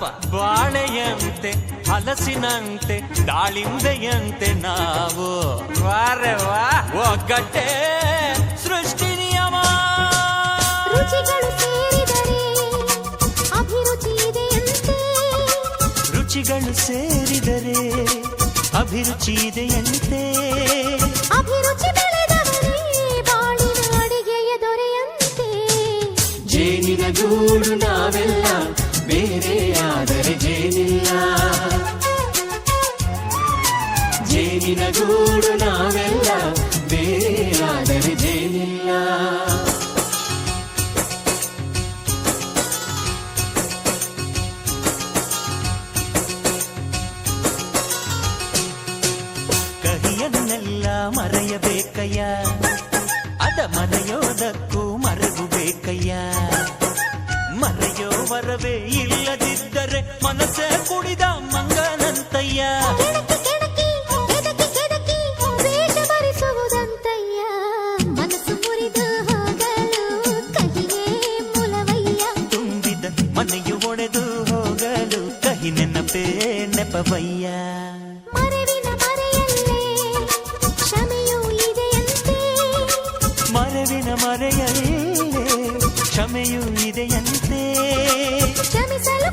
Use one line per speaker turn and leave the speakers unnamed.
ಆದಪ್ಪ ಬಾಳೆಯಂತೆ ಹಲಸಿನಂತೆ ದಾಳಿಂಬೆಯಂತೆ ನಾವು. ವಾರೆ ವಾ. ಒಗ್ಗಟ್ಟೆ ಸೃಷ್ಟಿ ನಿಯಮ.
ರುಚಿಗಳು ಸೇರಿದರೆ ಅಭಿರುಚಿ ಇದೆಯಂತೆ.
ಮರೆಯಬೇಕಯ್ಯ. ಅದ ಮರೆಯೋದಕ್ಕೂ ಮರೆವು ಬೇಕಯ್ಯ. ಮರೆಯೋ ವರವೇ ಇಲ್ಲದಿದ್ದರೆ ಮನಸ್ಸೇ ಕುಡಿದ ಮಂಗನಂತಯ್ಯ. ತುಂಬಿದ ಮನೆಯು ಒಡೆದು ಹೋಗಲು ಕಹಿ ನೆನಪೇ ನೆಪವಯ್ಯ.
ಮರವಿನ ಮರೆಯಲ್ಲೇ ಕ್ಷಮೆಯೂ ಇದೆಯಂತೆ. ಕ್ಷಮಿಸಲು